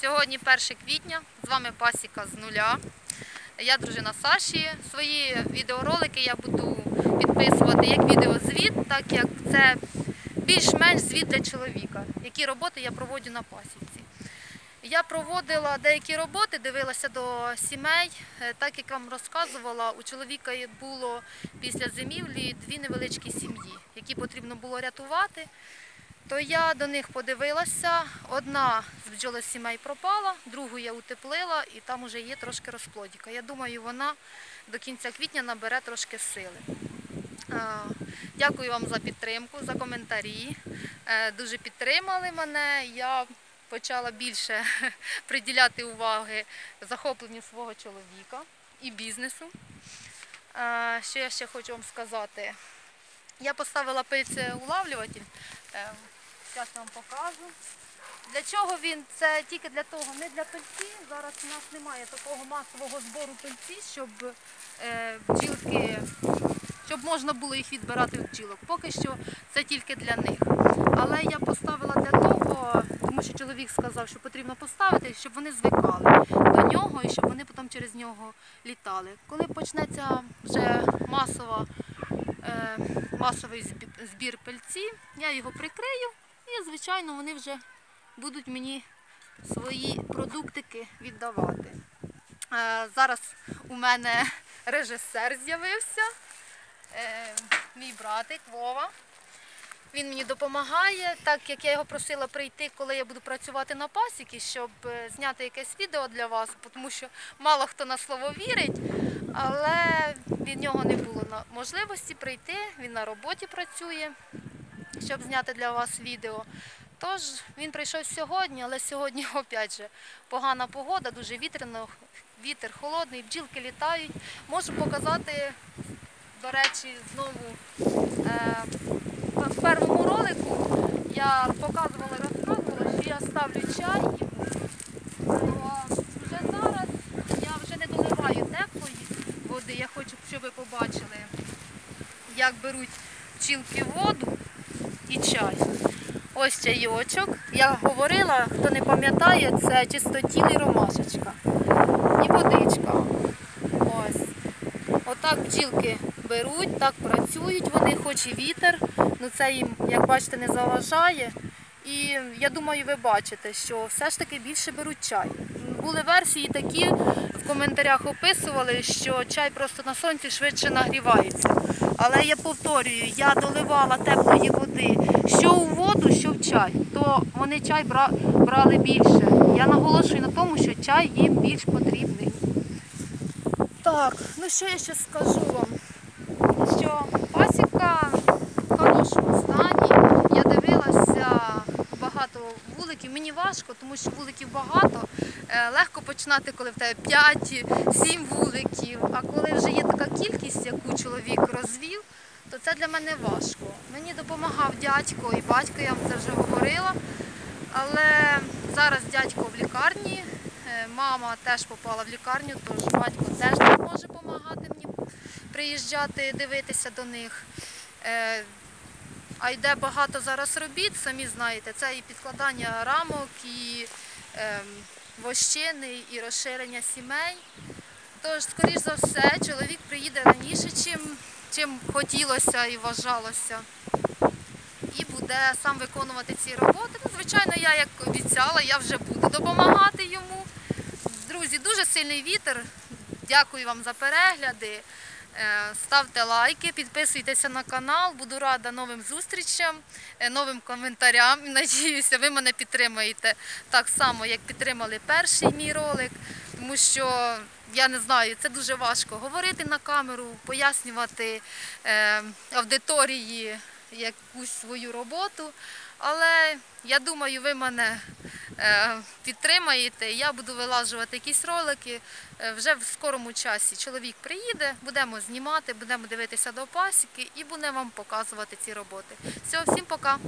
Сьогодні 1 квітня, з вами Пасіка з нуля. Я дружина Саші. Свої відеоролики я буду підписувати як відеозвіт, так як це більш-менш звіт для чоловіка, які роботи я проводжу на пасіці. Я проводила деякі роботи, дивилася до сімей. Е, Так як вам розказувала, у чоловіка було після зимівлі дві невеличкі сім'ї, які потрібно було рятувати. То я до них подивилася. Одна з бджолосімей пропала, другу я утеплила і там вже є трошки розплодіка. Я думаю, вона до кінця квітня набере трошки сили. Е, Дякую вам за підтримку, за коментарі. Е, Дуже підтримали мене. Я почала більше приділяти уваги захопленню свого чоловіка і бізнесу. Е, Що я ще хочу вам сказати? Я поставила пильцеулавлюватель. Е, Зараз вам покажу. Для чого він? Це тільки для того, не для пильці. Зараз у нас немає такого масового збору пильці, щоб е, бджілки, щоб можна було їх відбирати від бджілок. Поки що це тільки для них. Але я поставила для того, тому що чоловік сказав, що потрібно поставити, щоб вони звикали до нього і щоб вони потім через нього літали. Коли почнеться вже масова е, масовий збір пильці, я його прикрию і, звичайно, вони вже будуть мені свої продуктики віддавати. Е, зараз у мене режисер з'явився, е, мій братик Вова. Він мені допомагає, так як я його просила прийти, коли я буду працювати на пасіки, щоб е, зняти якесь відео для вас, тому що мало хто на слово вірить, але від нього не було можливості прийти. Він на роботі працює, щоб зняти для вас відео. Тож він прийшов сьогодні, але сьогодні опять же погана погода, дуже вітряно, вітер холодний, бджілки літають. Можу показати, до речі, знову. Е, в першому ролику я показувала розказувала, що я ставлю чай вже зараз я вже не доливаю теплої води. Я хочу, щоб ви побачили, як беруть пчілки воду і чай. Ось чайочок. Я говорила, хто не пам'ятає, це чистотілий ромашечка. І водичка. Ось. Отак бджілки беруть, так працюють вони, хоч і вітер, ну це їм, як бачите, не заважає. І я думаю, ви бачите, що все ж таки більше беруть чай. Були версії такі, в коментарях описували, що чай просто на сонці швидше нагрівається. Але я повторюю, я доливала теплої води що у воду, що в чай, то вони чай брали більше. Я наголошую на тому, що чай їм більш потрібний. Так, ну що я ще скажу вам? Що пасіка в хорошому стані. Я дивилася багато вуликів. Мені важко, тому що вуликів багато. Е, Легко починати, коли в тебе 5-7 вуликів. А коли вже є така кількість, яку чоловік розвів, то це для мене важко. Мені допомагав дядько і батько, я вам це вже говорила. Але зараз дядько в лікарні, е, мама теж попала в лікарню, тож батько теж не може допомагати мені приїжджати, дивитися до них. Е, А йде багато зараз робіт, самі знаєте, це і підкладання рамок, і ем, вощини, і розширення сімей. Тож, скоріш за все, чоловік приїде раніше, чим, чим хотілося і вважалося. І буде сам виконувати ці роботи. Ну, звичайно, я як обіцяла, я вже буду допомагати йому. Друзі, дуже сильний вітер. Дякую вам за перегляди. Е, Ставте лайки, підписуйтеся на канал. Буду рада новим зустрічам, е, новим коментарям. Надіюся, ви мене підтримаєте так само, як підтримали перший мій ролик, тому що я не знаю, це дуже важко говорити на камеру, пояснювати е, аудиторії якусь свою роботу. Але я думаю, ви мене підтримаєте. Я буду вилажувати якісь ролики е, вже в скорому часі. Чоловік приїде, будемо знімати, будемо дивитися до пасіки і будемо вам показувати ці роботи. Все, всім пока.